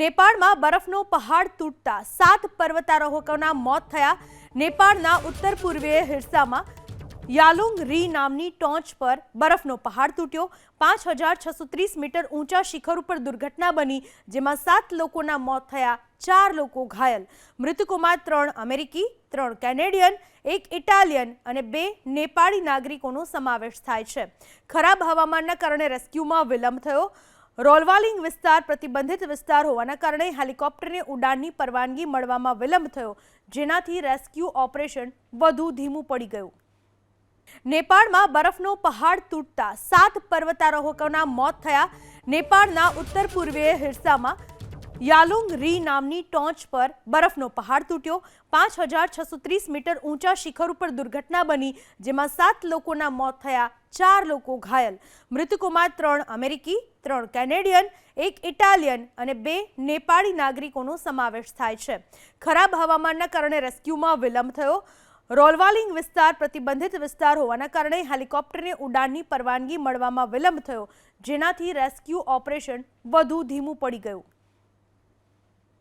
નેપાળમાં બરફનો પહાડ તૂટતા સાત પર્વતારોહકોના મોત થયા. નેપાળના ઉત્તર પૂર્વીય હિસ્સામાં યાલુંગ રી નામની ટોચ પર બરફનો પહાડ તૂટ્યો. પાંચ હજાર છસો ત્રીસ મીટર ઊંચા શિખર ઉપર દુર્ઘટના બની, જેમાં સાત લોકોના મોત થયા, ચાર લોકો ઘાયલ. મૃતકોમાં ત્રણ અમેરિકી, ત્રણ કેનેડિયન, એક ઇટાલિયન અને બે નેપાળી નાગરિકોનો સમાવેશ થાય છે. ખરાબ હવામાનના કારણે રેસ્ક્યુમાં વિલંબ થયો. રોલવાલિંગ વિસ્તાર પ્રતિબંધિત વિસ્તાર હોવાના કારણે હેલિકોપ્ટરને ઉડાનની પરવાનગી મળવામાં વિલંબ થયો, જેનાથી રેસ્ક્યુ ઓપરેશન વધુ ધીમું પડી ગયું. નેપાળમાં બરફનો પહાડ તૂટતા સાત પર્વતારોહકોના મોત થયા. નેપાળના ઉત્તર પૂર્વીય હિસ્સામાં યાલુંગ રી નામની ટોચ પર બરફનો પહાડ તૂટ્યો. પાંચ હજાર છસો ત્રીસ મીટર ઊંચા શિખર ઉપર દુર્ઘટના બની, જેમાં સાત લોકોના મોત થયા. ચાર લોકો ઘાયલ. મૃતકોમાં ત્રણ અમેરિકી, ત્રણ કેનેડિયન, એક ઇટાલિયન અને બે નેપાળી નાગરિકોનો સમાવેશ થાય છે. ખરાબ હવામાનના કારણે રેસ્ક્યુમાં વિલંબ થયો. રોલવાલિંગ વિસ્તાર પ્રતિબંધિત વિસ્તાર હોવાના કારણે હેલિકોપ્ટરને ઉડાનની પરવાનગી મળવામાં વિલંબ થયો, જેનાથી રેસ્ક્યુ ઓપરેશન વધુ ધીમું પડી ગયું.